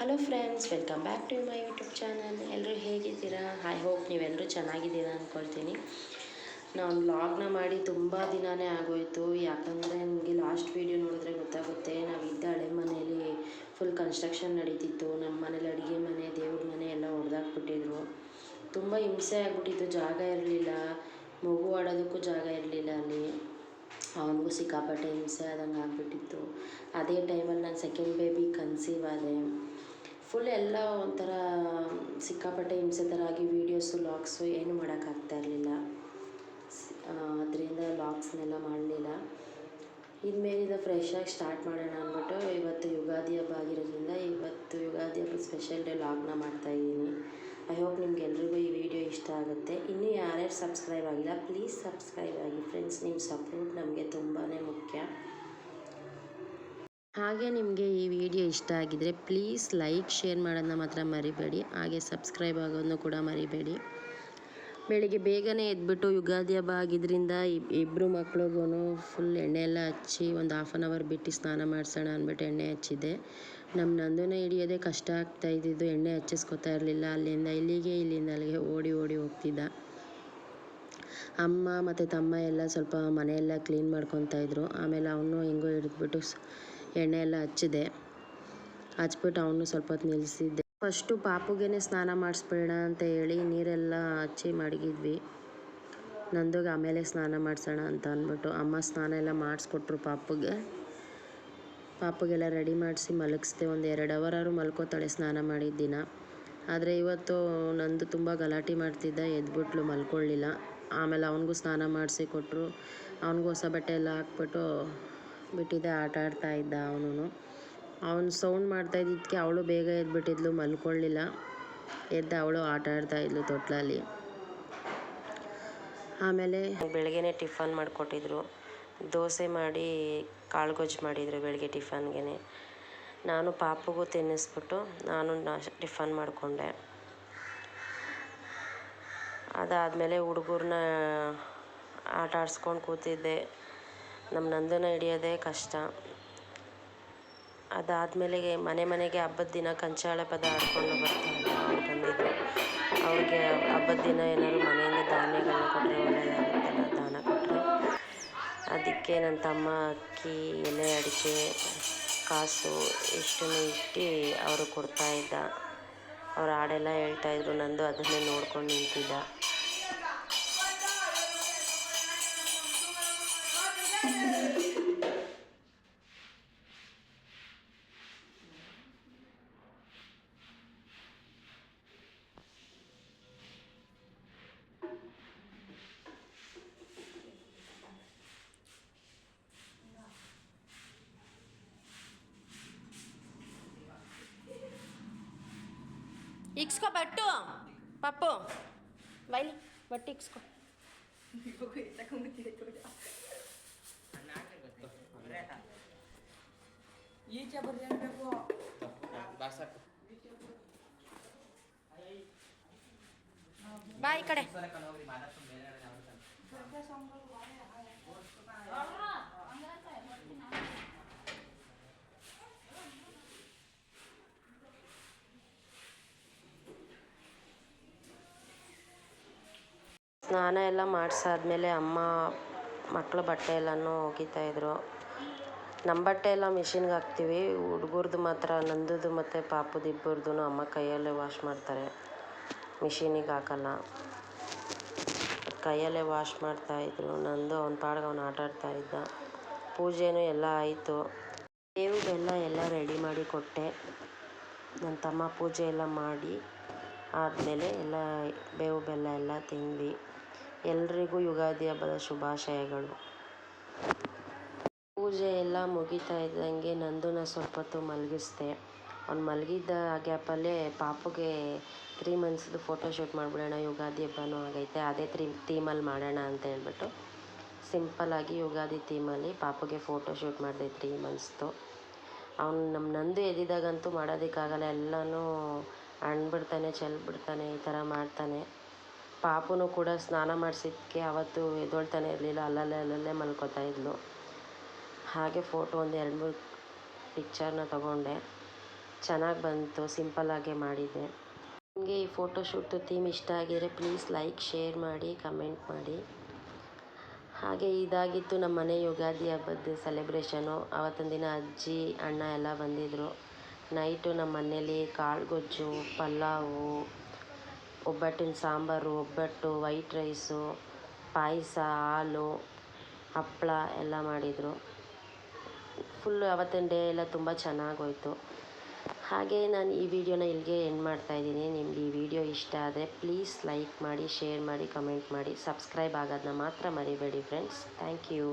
Hello friends welcome back to my YouTube channel ಎಲ್ಲರೂ ಹೇಗಿದ್ದೀರಾ? I hope ನೀವೆಲ್ಲರೂ ಚೆನ್ನಾಗಿದ್ದೀರಾ ಅಂದ್ಕೊಳ್ತೀನಿ ನಾನು ವ್ಲಾಗ್ನ ಮಾಡಿ ತುಂಬ ದಿನವೇ ಆಗೋಯಿತು. ಯಾಕಂದರೆ ನಿಮಗೆ ಲಾಸ್ಟ್ ವೀಡಿಯೋ ನೋಡಿದ್ರೆ ಗೊತ್ತಾಗುತ್ತೆ, ನಾವು ಇದ್ದ ಹಳೆ ಮನೆಯಲ್ಲಿ ಫುಲ್ ಕನ್ಸ್ಟ್ರಕ್ಷನ್ ನಡೀತಿತ್ತು. ನಮ್ಮ ಮನೇಲಿ ಅಡುಗೆ ಮನೆ, ದೇವ್ರ ಮನೆ ಎಲ್ಲ ಹೊಡೆದಾಕ್ಬಿಟ್ಟಿದ್ರು ತುಂಬ ಹಿಂಸೆ ಆಗಿಬಿಟ್ಟಿತ್ತು. ಜಾಗ ಇರಲಿಲ್ಲ. ಮಗು ಆಡೋದಕ್ಕೂ ಜಾಗ ಇರಲಿಲ್ಲ ಅಲ್ಲಿ. ಅವನಿಗೂ ಸಿಕ್ಕಾಪಟ್ಟೆ ಹಿಂಸೆ ಆದಂಗೆ ಆಗಿಬಿಟ್ಟಿತ್ತು. ಅದೇ ಟೈಮಲ್ಲಿ ನಾನು ಸೆಕೆಂಡ್ ಬೇಬಿ ಕನ್ಸೀವ್ ಆದೆ. ಫುಲ್ ಎಲ್ಲ ಒಂಥರ, ಸಿಕ್ಕಾಪಟ್ಟೆ ಹಿಂಸೆ ಥರ ಆಗಿ ವೀಡಿಯೋಸು ಲಾಕ್ಸು ಏನು ಮಾಡೋಕ್ಕಾಗ್ತಾ ಇರಲಿಲ್ಲ. ಅದರಿಂದ ಲಾಗ್ಸ್ನೆಲ್ಲ ಮಾಡಲಿಲ್ಲ. ಇನ್ಮೇಲಿಂದ ಫ್ರೆಶ್ ಆಗಿ ಸ್ಟಾರ್ಟ್ ಮಾಡೋಣ ಅಂದ್ಬಿಟ್ಟು ಇವತ್ತು ಯುಗಾದಿ ಹಬ್ಬ ಆಗಿರೋದ್ರಿಂದ ಇವತ್ತು ಯುಗಾದಿ ಹಬ್ಬದ ಸ್ಪೆಷಲ್ ಡೇ ಲಾಗ್ನ ಮಾಡ್ತಾಯಿದ್ದೀನಿ ಐ ಹೋಪ್ ನಿಮ್ಗೆಲ್ರಿಗೂ ಈ ವಿಡಿಯೋ ಇಷ್ಟ ಆಗುತ್ತೆ. ಇನ್ನೂ ಯಾರ್ಯಾರು ಸಬ್ಸ್ಕ್ರೈಬ್ ಆಗಿಲ್ಲ ಪ್ಲೀಸ್ ಸಬ್ಸ್ಕ್ರೈಬ್ ಆಗಿ. ಫ್ರೆಂಡ್ಸ್ ನಿಮ್ಮ ಸಪೋರ್ಟ್ ನಮಗೆ ತುಂಬಾ ಮುಖ್ಯ. ಹಾಗೆ ನಿಮಗೆ ಈ ವಿಡಿಯೋ ಇಷ್ಟ ಆಗಿದರೆ ಪ್ಲೀಸ್ ಲೈಕ್ ಶೇರ್ ಮಾಡೋದನ್ನ ಮಾತ್ರ ಮರಿಬೇಡಿ. ಹಾಗೆ ಸಬ್ಸ್ಕ್ರೈಬ್ ಆಗೋದನ್ನು ಕೂಡ ಮರಿಬೇಡಿ. ಬೆಳಿಗ್ಗೆ ಬೇಗನೆ ಎದ್ಬಿಟ್ಟು ಯುಗಾದಿ ಹಬ್ಬ ಆಗಿದ್ದರಿಂದ ಇಬ್ಬರು ಮಕ್ಳಿಗೂ ಫುಲ್ ಎಣ್ಣೆ ಎಲ್ಲ ಹಚ್ಚಿ ಒಂದು ಹಾಫ್ ಆನ್ ಅವರ್ ಬಿಟ್ಟು ಸ್ನಾನ ಮಾಡಿಸೋಣ ಅಂದ್ಬಿಟ್ಟು ಎಣ್ಣೆ ಹಚ್ಚಿದ್ದೆ. ನಮ್ಮ ನಂದನ ಹಿಡಿಯೋದೇ ಕಷ್ಟ ಆಗ್ತಾ ಇದ್ದಿದ್ದು ಎಣ್ಣೆ ಹಚ್ಚಿಸ್ಕೊತಾ ಇರಲಿಲ್ಲ. ಅಲ್ಲಿಂದ ಇಲ್ಲಿಗೆ ಇಲ್ಲಿಂದ ಅಲ್ಲಿಗೆ ಓಡಿ ಓಡಿ ಹೋಗ್ತಿದ್ದ. ಅಮ್ಮ ಮತ್ತು ತಮ್ಮ ಎಲ್ಲ ಸ್ವಲ್ಪ ಮನೆಯೆಲ್ಲ ಕ್ಲೀನ್ ಮಾಡ್ಕೊತಾ ಇದ್ದರು ಆಮೇಲೆ ಅವನು ಹೆಂಗೋ ಹಿಡಿದ್ಬಿಟ್ಟು ಎಣ್ಣೆ ಎಲ್ಲ ಹಚ್ಚಿದೆ. ಹಚ್ಬಿಟ್ಟು ಅವನು ಸ್ವಲ್ಪ ಹೊತ್ತು ನಿಲ್ಲಿಸಿದ್ದೆ ಫಸ್ಟು ಪಾಪುಗೇನೆ ಸ್ನಾನ ಮಾಡಿಸ್ಬೇಡ ಅಂತ ಹೇಳಿ ನೀರೆಲ್ಲ ಹಚ್ಚಿ ಮಡಗಿದ್ವಿ. ನಂದುಗೆ ಆಮೇಲೆ ಸ್ನಾನ ಮಾಡಿಸೋಣ ಅಂತ ಅಂದ್ಬಿಟ್ಟು ಅಮ್ಮ ಸ್ನಾನ ಎಲ್ಲ ಮಾಡಿಸ್ಕೊಟ್ರು ಪಾಪುಗೆ. ಪಾಪುಗೆಲ್ಲ ರೆಡಿ ಮಾಡಿಸಿ ಮಲಗಿಸ್ದೆ. ಒಂದು ಎರಡು ಅವರಾರು ಮಲ್ಕೋತಾಳೆ ಸ್ನಾನ ಮಾಡಿದ್ದಿನ ಆದರೆ ಇವತ್ತು ನಂದು ತುಂಬ ಗಲಾಟೆ ಮಾಡ್ತಿದ್ದ, ಎದ್ಬಿಟ್ಲು ಮಲ್ಕೊಳ್ಳಿಲ್ಲ ಆಮೇಲೆ ಅವನಿಗೂ ಸ್ನಾನ ಮಾಡಿಸಿ ಕೊಟ್ಟರು. ಅವನಿಗೂ ಹೊಸ ಬಟ್ಟೆ ಎಲ್ಲ ಹಾಕ್ಬಿಟ್ಟು ಬಿಟ್ಟಿದ್ದೆ, ಆಟ ಆಡ್ತಾ ಇದ್ದ ಅವನು ಅವನು ಸೌಂಡ್ ಮಾಡ್ತಾ ಇದ್ದಿದ್ದಕ್ಕೆ ಅವಳು ಬೇಗ ಎದ್ಬಿಟ್ಟಿದ್ಲು ಮಲ್ಕೊಳ್ಳಿಲ್ಲ ಎದ್ದು ಅವಳು ಆಟ ಆಡ್ತಾ ಇದ್ಲು ತೊಟ್ಲಲ್ಲಿ. ಆಮೇಲೆ ಬೆಳಗ್ಗೆನೆ ಟಿಫನ್ ಮಾಡಿಕೊಟ್ಟಿದ್ರು. ದೋಸೆ ಮಾಡಿ ಕಾಳು ಗೊಜ್ಜು ಮಾಡಿದರು ಬೆಳಗ್ಗೆ ಟಿಫನ್ಗೆ ನಾನು ಪಾಪುಗೂ ತಿನ್ನಿಸ್ಬಿಟ್ಟು ನಾನು ಟಿಫನ್ ಮಾಡಿಕೊಂಡೆ. ಅದಾದಮೇಲೆ ಹುಡುಗರನ್ನ ಆಟ ಆಡ್ಸ್ಕೊಂಡು ಕೂತಿದ್ದೆ. ನಮ್ಮ ನಂದನ ಹಿಡಿಯೋದೇ ಕಷ್ಟ. ಅದಾದಮೇಲೆ ಮನೆ ಮನೆಗೆ ಹಬ್ಬದ ದಿನ ಕಂಚಾಳೆ ಪದ ಆಡ್ಕೊಂಡು ಬರ್ತಾರೆ. ಬಂದಿದ್ದರು ಅವ್ರಿಗೆ ಹಬ್ಬದ ದಿನ ಏನಾದ್ರು ಮನೆಯಿಂದ ಧಾನ್ಯಗಳನ್ನ ಕೊಟ್ಟರೆ ಒಳ್ಳೆಯದಾಗುತ್ತಲ್ಲ ದಾನ ಕೊಟ್ಟರೆ ಅದಕ್ಕೆ ನನ್ನ ತಮ್ಮ ಅಕ್ಕಿ, ಎಲೆ, ಅಡಿಕೆ, ಕಾಸು ಇಷ್ಟನ್ನು ಇಟ್ಟು ಅವರು ಕೊಡ್ತಾಯಿದ್ದ ಅವ್ರು ಹಾಡೆಲ್ಲ ಹೇಳ್ತಾಯಿದ್ರು ನಂದು ಅದನ್ನೇ ನೋಡ್ಕೊಂಡು ನಿಂತಿದ್ದ. ಇಕ್ಸ್ಕೊ ಬಟ್ಟು ಪಪ್ಪು ಬೈಲಿ ಬಟ್ಟೆ ಇಕ್ಸ್ಕೊ ಈಚೆ ಬರ್ರಿ ಅನ್ಬೇಕು ಬಾಸಾಕು ಬಾ ಈ ಕಡೆ ಸ್ನಾನ ಎಲ್ಲ ಮಾಡಿಸಾದ್ಮೇಲೆ ಅಮ್ಮ ಮಕ್ಕಳ ಬಟ್ಟೆ ಎಲ್ಲನೂ ಒಗಿತಾಯಿದ್ರು ನಮ್ಮ ಬಟ್ಟೆ ಎಲ್ಲ ಮಿಷಿನ್ಗೆ ಹಾಕ್ತೀವಿ. ಹುಡುಗರ್ದು ಮಾತ್ರ ನಂದುದು ಮತ್ತು ಪಾಪುದು ಇಬ್ಬರದು ಅಮ್ಮ ಕೈಯಲ್ಲೇ ವಾಶ್ ಮಾಡ್ತಾರೆ. ಮಿಷಿನಿಗೆ ಹಾಕಲ್ಲ. ಕೈಯಲ್ಲೇ ವಾಶ್ ಮಾಡ್ತಾಯಿದ್ರು ನಂದು ಅವ್ನ ಪಾಡ್ಗೆ ಅವ್ನು ಆಟ ಆಡ್ತಾ ಇದ್ದ. ಪೂಜೆನೂ ಎಲ್ಲ ಆಯಿತು. ಬೇವು ಬೆಲ್ಲ ಎಲ್ಲ ರೆಡಿ ಮಾಡಿ ಕೊಟ್ಟೆ. ನನ್ನ ತಮ್ಮ ಪೂಜೆ ಎಲ್ಲ ಮಾಡಿ, ಆದಮೇಲೆ ಎಲ್ಲ ಬೇವು ಬೆಲ್ಲ ಎಲ್ಲ ತಿಂದ್ವಿ. ಎಲ್ರಿಗೂ ಯುಗಾದಿ ಹಬ್ಬದ ಶುಭಾಶಯಗಳು. ಪೂಜೆ ಎಲ್ಲ ಮುಗಿತಾ ಇದ್ದಂಗೆ ನಂದುನ ಸ್ವಲ್ಪ ಹೊತ್ತು ಮಲಗಿಸ್ದೆ. ಅವ್ನು ಮಲಗಿದ್ದ ಗ್ಯಾಪಲ್ಲೇ ಪಾಪುಗೆ ತ್ರೀ ಮಂತ್ಸ್ದು ಫೋಟೋ ಶೂಟ್ ಮಾಡಿಬಿಡೋಣ, ಯುಗಾದಿ ಹಬ್ಬನೂ ಆಗೈತೆ, ಅದೇ ತ್ರೀ, ಥೀಮಲ್ಲಿ ಮಾಡೋಣ ಅಂತ ಹೇಳ್ಬಿಟ್ಟು ಸಿಂಪಲ್ಲಾಗಿ ಯುಗಾದಿ ಥೀಮಲ್ಲಿ ಪಾಪುಗೆ ಫೋಟೋ ಶೂಟ್ ಮಾಡಿದೆ ತ್ರೀ ಮಂತ್ಸ್ದು. ಅವ್ನು ನಮ್ಮ ನಂದು ಎದ್ದಿದಾಗಂತೂ ಮಾಡೋದಕ್ಕಾಗಲ್ಲ, ಎಲ್ಲನೂ ಅಣ್ಬಿಡ್ತಾನೆ ಚೆಲ್ಬಿಡ್ತಾನೆ, ಈ ಥರ ಮಾಡ್ತಾನೆ. ಪಾಪುನೂ ಕೂಡ ಸ್ನಾನ ಮಾಡಿಸಿದ್ದಕ್ಕೆ ಅವತ್ತು ಎದ್ದೊಳ್ತಾನೆ ಇರಲಿಲ್ಲ, ಅಲ್ಲಲ್ಲೇ ಅಲ್ಲಲ್ಲೇ ಮಲ್ಕೋತಾ ಇದ್ಲು. ಹಾಗೆ ಫೋಟೋ ಒಂದು ಎರಡು ಮೂರು ಪಿಕ್ಚರ್ನ ತಗೊಂಡೆ. ಚೆನ್ನಾಗಿ ಬಂತು ಸಿಂಪಲ್ಲಾಗೆ ಮಾಡಿದ್ದೆ. ನಿಮಗೆ ಈ ಫೋಟೋ ಫೋಟೋಶೂಟ್ ಥೀಮ್ ಇಷ್ಟ ಆಗಿದರೆ ಪ್ಲೀಸ್ ಲೈಕ್ ಶೇರ್ ಮಾಡಿ ಕಮೆಂಟ್ ಮಾಡಿ. ಹಾಗೆ ಇದಾಗಿತ್ತು ನಮ್ಮ ಮನೆ ಯುಗಾದಿ ಹಬ್ಬದ ಸೆಲೆಬ್ರೇಷನು ಆವತ್ತೊಂದು ದಿನ ಅಜ್ಜಿ, ಅಣ್ಣ ಎಲ್ಲ ಬಂದಿದ್ದರು ನೈಟು ನಮ್ಮ ಮನೇಲಿ ಕಾಳು ಗೊಜ್ಜು ಪಲಾವು ಒಬ್ಬಟ್ಟಿನ ಸಾಂಬಾರು, ಒಬ್ಬಟ್ಟು ವೈಟ್ ರೈಸು ಪಾಯಸ, ಹಾಲು, ಹಪ್ಪಳ ಎಲ್ಲ ಮಾಡಿದರು. ಫುಲ್ಲು ಅವತ್ತಿನ ಡೇ ಎಲ್ಲ ತುಂಬ ಚೆನ್ನಾಗೋಯ್ತು ಹಾಗೆ ನಾನು ಈ ವಿಡಿಯೋನ ಇಲ್ಲಿಗೆ ಎಂಡ್ ಮಾಡ್ತಾಯಿದ್ದೀನಿ ನಿಮ್ಗೆ ಈ ವಿಡಿಯೋ ಇಷ್ಟ ಆದರೆ ಪ್ಲೀಸ್ ಲೈಕ್ ಮಾಡಿ ಶೇರ್ ಮಾಡಿ ಕಮೆಂಟ್ ಮಾಡಿ ಸಬ್ಸ್ಕ್ರೈಬ್ ಆಗೋದನ್ನ ಮಾತ್ರ ಮರಿಬೇಡಿ ಫ್ರೆಂಡ್ಸ್ ಥ್ಯಾಂಕ್ ಯು